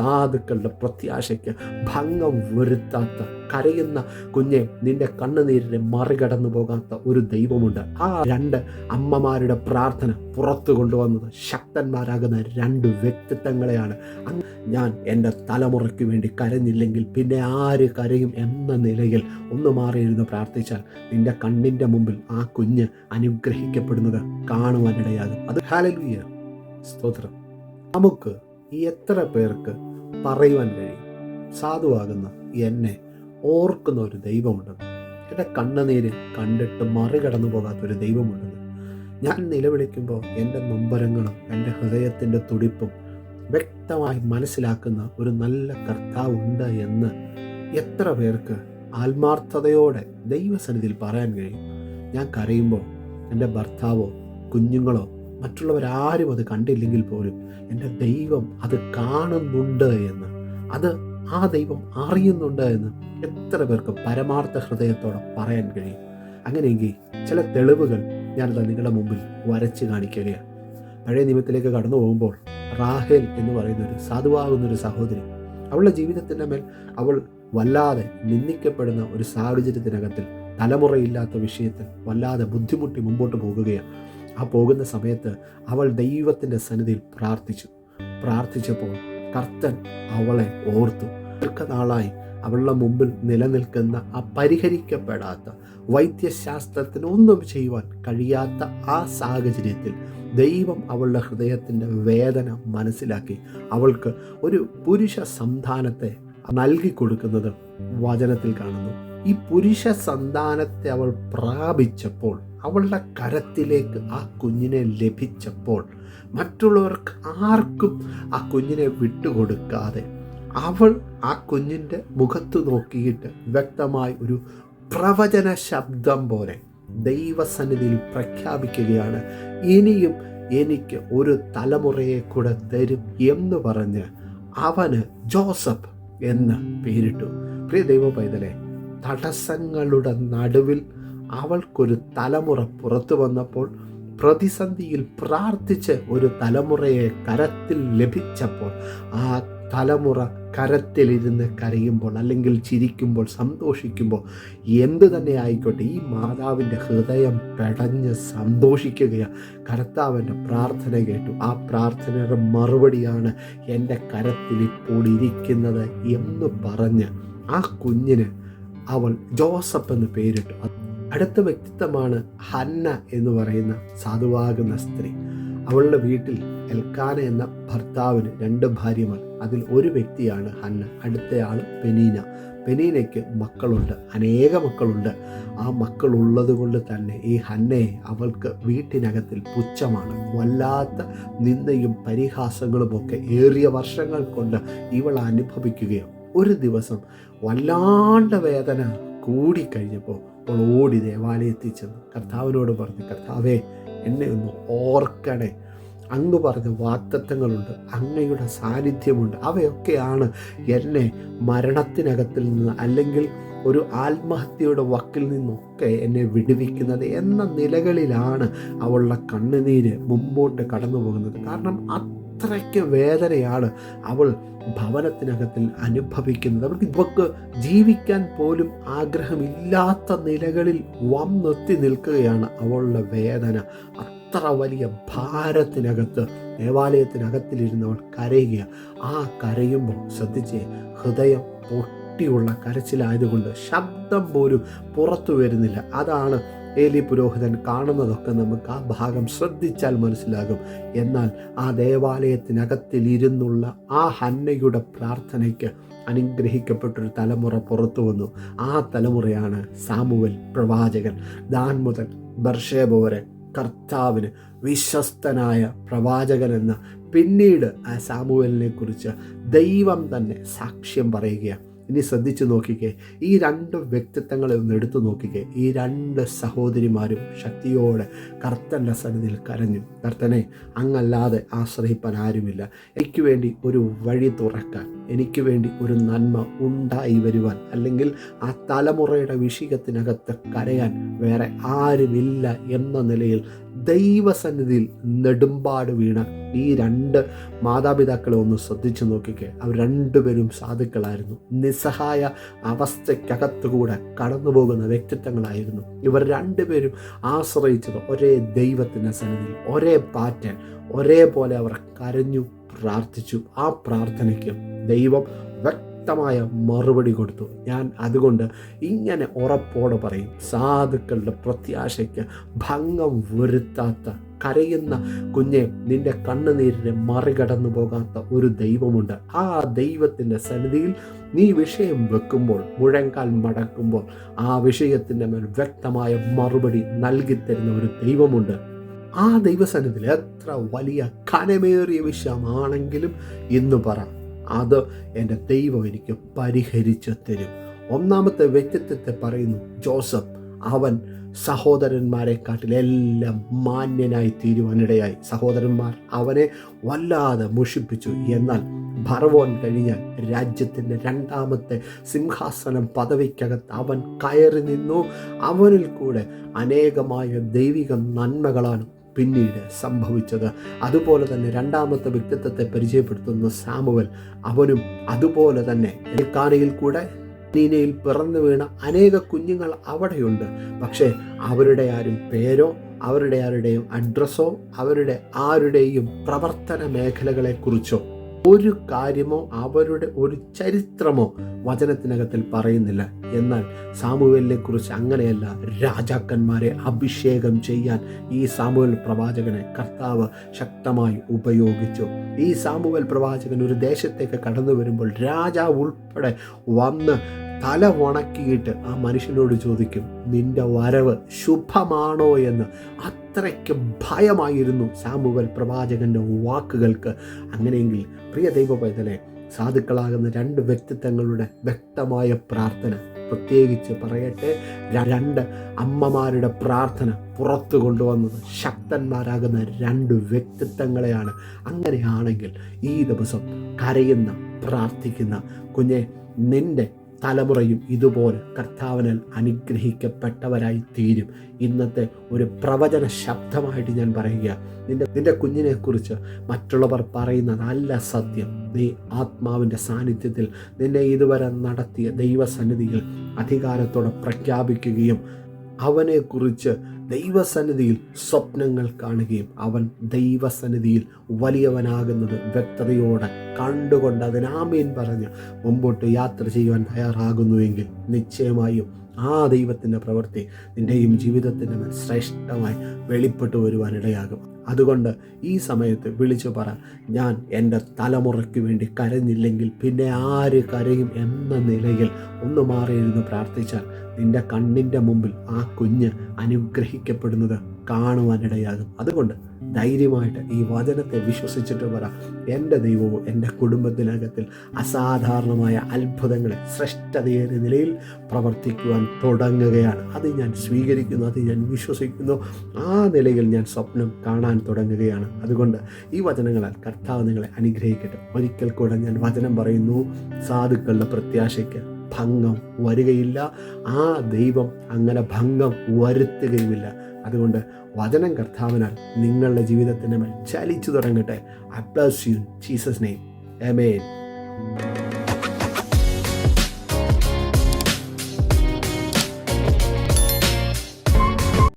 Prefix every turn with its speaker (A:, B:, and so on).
A: സാധുക്കളുടെ പ്രത്യാശയ്ക്ക് ഭംഗം വരുത്താത്ത കരയുന്ന കുഞ്ഞെ നിന്റെ കണ്ണുനീരിനെ മറികടന്നു പോകാത്ത ഒരു ദൈവമുണ്ട്. ആ രണ്ട് അമ്മമാരുടെ പ്രാർത്ഥന പുറത്തു കൊണ്ടുവന്നത് ശക്തന്മാരാകുന്ന രണ്ട് വ്യക്തിത്വങ്ങളെയാണ്. ഞാൻ എന്റെ തലമുറയ്ക്ക് വേണ്ടി കരഞ്ഞില്ലെങ്കിൽ പിന്നെ ആര് കരയും എന്ന നിലയിൽ ഒന്ന് മാറിയിരുന്ന് പ്രാർത്ഥിച്ചാൽ നിന്റെ കണ്ണിന്റെ മുമ്പിൽ ആ കുഞ്ഞ് അനുഗ്രഹിക്കപ്പെടുന്നത് കാണുവാനിടയാകും. അത് ഹാലലുയ സ്തോത്രം. നമുക്ക് ഈ എത്ര പേർക്ക് പറയുവാൻ കഴിയും. സാധുവാകുന്ന എന്നെ ഓർക്കുന്ന ഒരു ദൈവമുണ്ടെന്ന് എന്റെ കണ്ണുനീര് കണ്ടിട്ട് മറികടന്നു പോകാത്ത ഒരു ദൈവമുണ്ടെന്ന് ഞാൻ നിലവിളിക്കുമ്പോൾ എന്റെ നൊമ്പരങ്ങളും എന്റെ ഹൃദയത്തിന്റെ തുടിപ്പും വ്യക്തമായി മനസ്സിലാക്കുന്ന ഒരു നല്ല കർത്താവുണ്ട് എന്ന് എത്ര പേർക്ക് ആത്മാർത്ഥതയോടെ ദൈവസന്നിധിയിൽ പറയാൻ കഴിയും. ഞാൻ കരയുമ്പോൾ എന്റെ ഭർത്താവോ കുഞ്ഞുങ്ങളോ മറ്റുള്ളവരാരും അത് കണ്ടില്ലെങ്കിൽ പോലും എന്റെ ദൈവം അത് കാണുന്നുണ്ട് എന്ന്. അത് ആ ദൈവം അറിയുന്നുണ്ട് എന്ന് എത്ര പേർക്ക് പരമാർത്ഥ ഹൃദയത്തോടെ പറയാൻ കഴിയും. അങ്ങനെയെങ്കിൽ ചില തെളിവുകൾ ഞാനത് നിങ്ങളുടെ മുമ്പിൽ വരച്ച് കാണിക്കുകയാണ്. പഴയ നിയമത്തിലേക്ക് കടന്നു പോകുമ്പോൾ റാഹേൽ എന്ന് പറയുന്ന ഒരു സാധുവാകുന്ന ഒരു സഹോദരി അവളുടെ ജീവിതത്തിന്റെ മേൽ അവൾ വല്ലാതെ നിന്ദിക്കപ്പെടുന്ന ഒരു സാഹചര്യത്തിനകത്തിൽ തലമുറയില്ലാത്ത വിഷയത്തിൽ വല്ലാതെ ബുദ്ധിമുട്ടി മുമ്പോട്ട് പോകുകയാണ്. ആ പോകുന്ന സമയത്ത് അവൾ ദൈവത്തിന്റെ സന്നിധിയിൽ പ്രാർത്ഥിച്ചു. പ്രാർത്ഥിച്ചപ്പോൾ കർത്തൻ അവളെ ഓർത്തു. ദീർഘനാളായി അവളുടെ മുമ്പിൽ നിലനിൽക്കുന്ന ആ പരിഹരിക്കപ്പെടാത്ത വൈദ്യശാസ്ത്രത്തിന് ഒന്നും ചെയ്യുവാൻ കഴിയാത്ത ആ സാഹചര്യത്തിൽ ദൈവം അവളുടെ ഹൃദയത്തിന്റെ വേദന മനസ്സിലാക്കി അവൾക്ക് ഒരു പുരുഷ സന്താനത്തെ നൽകി കൊടുക്കുന്നത് വചനത്തിൽ കാണുന്നു. ഈ പുരുഷ സന്താനത്തെ അവൾ പ്രാപിച്ചപ്പോൾ അവളുടെ കരത്തിലേക്ക് ആ കുഞ്ഞിനെ ലഭിച്ചപ്പോൾ മറ്റുള്ളവർക്ക് ആർക്കും ആ കുഞ്ഞിനെ വിട്ടുകൊടുക്കാതെ അവൾ ആ കുഞ്ഞിന്റെ മുഖത്ത് നോക്കിയിട്ട് വ്യക്തമായി ഒരു പ്രവചന ശബ്ദം പോലെ ദൈവസന്നിധിയിൽ പ്രഖ്യാപിക്കുകയാണ് ഇനിയും എനിക്ക് ഒരു തലമുറയെ കൂടെ തരും എന്ന് പറഞ്ഞ് അവന് ജോസഫ് എന്ന് പേരിട്ടു. പ്രിയ ദൈവ പൈതലെ തടസ്സങ്ങളുടെ നടുവിൽ അവൾക്കൊരു തലമുറ പുറത്തു വന്നപ്പോൾ പ്രതിസന്ധിയിൽ പ്രാർത്ഥിച്ച് ഒരു തലമുറയെ കരത്തിൽ ലഭിച്ചപ്പോൾ ആ തലമുറ കരത്തിലിരുന്ന് കരയുമ്പോൾ അല്ലെങ്കിൽ ചിരിക്കുമ്പോൾ സന്തോഷിക്കുമ്പോൾ എന്തു തന്നെ ആയിക്കോട്ടെ ഈ മാതാവിന്റെ ഹൃദയം പെടഞ്ഞ് സന്തോഷിക്കുകയാണ് കർത്താവിന്റെ പ്രാർത്ഥന കേട്ടു. ആ പ്രാർത്ഥനയുടെ മറുപടിയാണ് എന്റെ കരത്തിൽ ഇപ്പോൾ ഇരിക്കുന്നത് എന്ന് പറഞ്ഞ് ആ കുഞ്ഞിന് അവൾ ജോസഫ് എന്ന് പേരിട്ടു. അടുത്ത വ്യക്തിത്വമാണ് ഹന്ന എന്ന് പറയുന്ന സാധുവാകുന്ന സ്ത്രീ. അവളുടെ വീട്ടിൽ എൽക്കാന എന്ന ഭർത്താവിന് രണ്ട് ഭാര്യമാർ. അതിൽ ഒരു വ്യക്തിയാണ് ഹന്ന. അടുത്തയാൾ പെനീന. പെനീനയ്ക്ക് മക്കളുണ്ട്. അനേക മക്കളുണ്ട്. ആ മക്കളുള്ളത് കൊണ്ട് തന്നെ ഈ ഹന്നയെ അവൾക്ക് വീട്ടിനകത്തിൽ പുച്ഛമാണ്. വല്ലാത്ത നിന്ദയും പരിഹാസങ്ങളുമൊക്കെ ഏറിയ വർഷങ്ങൾ കൊണ്ട് ഇവൾ അനുഭവിക്കുകയും ഒരു ദിവസം വല്ലാണ്ട് വേദന കൂടിക്കഴിഞ്ഞപ്പോൾ അപ്പോൾ ഓടി ദേവാലയത്തിൽ ചെന്ന് കർത്താവിനോട് പറഞ്ഞു കർത്താവേ എന്നെ ഒന്ന് ഓർക്കണേ. അങ്ങ് പറഞ്ഞ വാക്തത്വങ്ങളുണ്ട് അങ്ങയുടെ സാന്നിധ്യമുണ്ട്. അവയൊക്കെയാണ് എന്നെ മരണത്തിനകത്തിൽ നിന്ന് അല്ലെങ്കിൽ ഒരു ആത്മഹത്യയുടെ വക്കിൽ നിന്നൊക്കെ എന്നെ വിടുവിക്കുന്നത് എന്ന നിലകളിലാണ് അവളുടെ കണ്ണുനീര് മുമ്പോട്ട് കടന്നു പോകുന്നത് കാരണം അത്രയ്ക്ക് വേദനയാണ് അവൾ ഭവനത്തിനകത്തിൽ അനുഭവിക്കുന്നത്. അവൾക്ക് ഇവക്ക് ജീവിക്കാൻ പോലും ആഗ്രഹമില്ലാത്ത നിലകളിൽ വന്നെത്തി നിൽക്കുകയാണ് അവളുടെ വേദന. അത്ര വലിയ ഭാരത്തിനകത്ത് ദേവാലയത്തിനകത്തിലിരുന്ന് അവൾ കരയുക ആ കരയുമ്പോൾ ശ്രദ്ധിച്ച് ഹൃദയം പൊട്ടിയുള്ള കരച്ചിലായതുകൊണ്ട് ശബ്ദം പോലും പുറത്തു വരുന്നില്ല. അതാണ് ഏലി പുരോഹിതൻ കാണുന്നതൊക്കെ നമുക്ക് ആ ഭാഗം ശ്രദ്ധിച്ചാൽ മനസ്സിലാകും. എന്നാൽ ആ ദേവാലയത്തിനകത്തിൽ ഇരുന്നുള്ള ആ ഹന്നയുടെ പ്രാർത്ഥനയ്ക്ക് അനുഗ്രഹിക്കപ്പെട്ടൊരു തലമുറ പുറത്തു വന്നു. ആ തലമുറയാണ് സാമുവൽ പ്രവാചകൻ. ദാൻ മുതൽ ബർഷേബ വരെ കർത്താവിന് വിശ്വസ്തനായ പ്രവാചകൻ എന്ന പിന്നീട് ആ സാമുവലിനെ കുറിച്ച് ദൈവം തന്നെ സാക്ഷ്യം പറയുകയാണ്. ഇനി ശ്രദ്ധിച്ചു നോക്കിക്കേ. ഈ രണ്ട് വ്യക്തിത്വങ്ങളെ ഒന്ന് എടുത്തു നോക്കിക്കേ. ഈ രണ്ട് സഹോദരിമാരും ശക്തിയോടെ കർത്തന്റെ സന്നിധിയിൽ കരഞ്ഞു. കർത്തനെ അങ്ങല്ലാതെ ആശ്രയിപ്പാൻ ആരുമില്ല. എനിക്ക് വേണ്ടി ഒരു വഴി തുറക്കാൻ എനിക്ക് വേണ്ടി ഒരു നന്മ ഉണ്ടായി വരുവാൻ അല്ലെങ്കിൽ ആ തലമുറയുടെ വിഷയത്തിനകത്ത് കരയാൻ വേറെ ആരുമില്ല എന്ന നിലയിൽ ദൈവസന്നിധിയിൽ നെടുമ്പാട് വീണ ഈ രണ്ട് മാതാപിതാക്കളെ ഒന്ന് ശ്രദ്ധിച്ചു നോക്കിക്കെ. അവർ രണ്ടുപേരും സാധുക്കളായിരുന്നു. നിസ്സഹായ അവസ്ഥയ്ക്കകത്തുകൂടെ കടന്നു പോകുന്ന വ്യക്തിത്വങ്ങളായിരുന്നു. ഇവർ രണ്ടുപേരും ആശ്രയിച്ചത് ഒരേ ദൈവത്തിന്റെ സന്നിധിയിൽ ഒരേ പാറ്റേൺ ഒരേപോലെ അവർ കരഞ്ഞു പ്രാർത്ഥിച്ചു. ആ പ്രാർത്ഥനയ്ക്ക് ദൈവം വ്യക്തമായ മറുപടി കൊടുത്തു. ഞാൻ അതുകൊണ്ട് ഇങ്ങനെ ഉറപ്പോടെ പറയും സാധുക്കളുടെ പ്രത്യാശയ്ക്ക് ഭംഗം വരുത്താത്ത കരയുന്ന കുഞ്ഞെ നിന്റെ കണ്ണുനീരിനെ മറികടന്നു പോകാത്ത ഒരു ദൈവമുണ്ട്. ആ ദൈവത്തിന്റെ സന്നിധിയിൽ നീ വിഷയം വെക്കുമ്പോൾ മുഴങ്കാൽ മടക്കുമ്പോൾ ആ വിഷയത്തിന്റെ മേൽ വ്യക്തമായ മറുപടി നൽകിത്തരുന്ന ഒരു ദൈവമുണ്ട്. ആ ദൈവസന്നിധിയിൽ എത്ര വലിയ കനമേറിയ വിഷയമാണെങ്കിലും ഇന്ന് പറ. അത് എന്റെ ദൈവം എനിക്ക് പരിഹരിച്ചു തരും. ഒന്നാമത്തെ വ്യക്തിത്വത്തെ പറയുന്നു ജോസഫ്. അവൻ സഹോദരന്മാരെക്കാട്ടിലെല്ലാം മാന്യനായി തീരുവാനിടയായി. സഹോദരന്മാർ അവനെ വല്ലാതെ മുഷിപ്പിച്ചു. എന്നാൽ ഭർവോൻ കഴിഞ്ഞാൽ രാജ്യത്തിന്റെ രണ്ടാമത്തെ സിംഹാസനം പദവിക്കകത്ത് അവൻ കയറി നിന്നു. അവനിൽ കൂടെ അനേകമായ ദൈവിക നന്മകളാണ് പിന്നീട് സംഭവിച്ചത്. അതുപോലെ തന്നെ രണ്ടാമത്തെ വ്യക്തിത്വത്തെ പരിചയപ്പെടുത്തുന്ന സാമുവൽ അവനും അതുപോലെ തന്നെ എൽക്കാനയിൽ കൂടെ നീനയിൽ പിറന്നു വീണ അനേക കുഞ്ഞുങ്ങൾ അവിടെയുണ്ട്. പക്ഷേ അവരുടെ ആരും പേരോ അവരുടെ ആരുടെയും അഡ്രസ്സോ അവരുടെ ആരുടെയും പ്രവർത്തന മേഖലകളെക്കുറിച്ചോ ഒരു കാര്യമോ അവരുടെ ഒരു ചരിത്രമോ വചനത്തിനകത്തിൽ പറയുന്നില്ല. എന്നാൽ സാമുവേലിനെ കുറിച്ച് അങ്ങനെയല്ല രാജാക്കന്മാരെ അഭിഷേകം ചെയ്യാൻ ഈ സാമുവൽ പ്രവാചകനെ കർത്താവ് ശക്തമായി ഉപയോഗിച്ചു. ഈ സാമുവൽ പ്രവാചകൻ ഒരു ദേശത്തേക്ക് കടന്നു വരുമ്പോൾ രാജാവ് ഉൾപ്പെടെ വന്ന് തല ഉണക്കിയിട്ട് ആ മനുഷ്യനോട് ചോദിക്കും നിന്റെ വരവ് ശുഭമാണോ എന്ന്? അത്രയ്ക്ക് ഭയമായിരുന്നു സാമുവൽ പ്രവാചകന്റെ വാക്കുകൾക്ക്. അങ്ങനെയെങ്കിൽ പ്രിയ ദൈവ പൈതലെ സാധുക്കളാകുന്ന രണ്ട് വ്യക്തിത്വങ്ങളുടെ വ്യക്തമായ പ്രാർത്ഥന പ്രത്യേകിച്ച് പറയട്ടെ രണ്ട് അമ്മമാരുടെ പ്രാർത്ഥന പുറത്തു കൊണ്ടുവന്നത് ശക്തന്മാരാകുന്ന രണ്ട് വ്യക്തിത്വങ്ങളെയാണ്. അങ്ങനെയാണെങ്കിൽ ഈ ദിവസം കരയുന്ന പ്രാർത്ഥിക്കുന്ന കുഞ്ഞെ നിന്റെ തലമുറയും ഇതുപോലെ കർത്താവിനാൽ അനുഗ്രഹിക്കപ്പെട്ടവരായി തീരും ഇന്നത്തെ ഒരു പ്രവചന ശബ്ദമായിട്ട് ഞാൻ പറയുക നിന്റെ നിന്റെ കുഞ്ഞിനെക്കുറിച്ച് മറ്റുള്ളവർ പറയുന്ന നല്ല സത്യം നീ ആത്മാവിന്റെ സാന്നിധ്യത്തിൽ നിന്നെ ഇതുവരെ നടത്തിയ ദൈവസന്നിധിയിൽ അധികാരത്തോടെ പ്രഖ്യാപിക്കുകയും അവനെക്കുറിച്ച് ദൈവസന്നിധിയിൽ സ്വപ്നങ്ങൾ കാണുകയും അവൻ ദൈവസന്നിധിയിൽ വലിയവനാകുന്നത് വ്യക്തതയോടെ കണ്ടുകൊണ്ട് അതിനാമീൻ പറഞ്ഞ് മുമ്പോട്ട് യാത്ര ചെയ്യുവാൻ തയ്യാറാകുന്നുവെങ്കിൽ നിശ്ചയമായും ആ ദൈവത്തിന്റെ പ്രവൃത്തി നിന്റെയും ജീവിതത്തിന്റെ ശ്രേഷ്ഠമായി വെളിപ്പെട്ടു വരുവാനിടയാകും. അതുകൊണ്ട് ഈ സമയത്ത് വിളിച്ചു പറ ഞാൻ എന്റെ തലമുറയ്ക്ക് വേണ്ടി കരഞ്ഞില്ലെങ്കിൽ പിന്നെ ആര് കരയും എന്ന നിലയിൽ ഒന്ന് മാറിയിരുന്നു പ്രാർത്ഥിച്ചാൽ നിന്റെ കണ്ണിന്റെ മുമ്പിൽ ആ കുഞ്ഞ് അനുഗ്രഹിക്കപ്പെടുന്നത് കാണുവാനിടയാകും. അതുകൊണ്ട് ധൈര്യമായിട്ട് ഈ വചനത്തെ വിശ്വസിച്ചിട്ട് പറ. എന്റെ ദൈവവും എന്റെ കുടുംബത്തിനകത്തിൽ അസാധാരണമായ അത്ഭുതങ്ങളെ ശ്രേഷ്ഠതയേറിയ നിലയിൽ പ്രവർത്തിക്കുവാൻ തുടങ്ങുകയാണ്. അത് ഞാൻ സ്വീകരിക്കുന്നു അത് ഞാൻ വിശ്വസിക്കുന്നു. ആ നിലയിൽ ഞാൻ സ്വപ്നം കാണാൻ തുടങ്ങുകയാണ്. അതുകൊണ്ട് ഈ വചനങ്ങളാൽ കർത്താവ് നിങ്ങളെ അനുഗ്രഹിക്കട്ടെ. ഒരിക്കൽ കൂടെ ഞാൻ വചനം പറയുന്നു സാധുക്കളുടെ പ്രത്യാശയ്ക്ക് ഭംഗം വരികയില്ല. ആ ദൈവം അങ്ങനെ ഭംഗം വരുത്തുകയുമില്ല. അതുകൊണ്ട് വചനം കർത്താവിനാൽ നിങ്ങളുടെ ജീവിതത്തിന്റെ മേൽ ചലിച്ചു തുടങ്ങട്ടെ. അപ്ലസ് പ്ലസ് യു ജീസസ് നെയ്മേ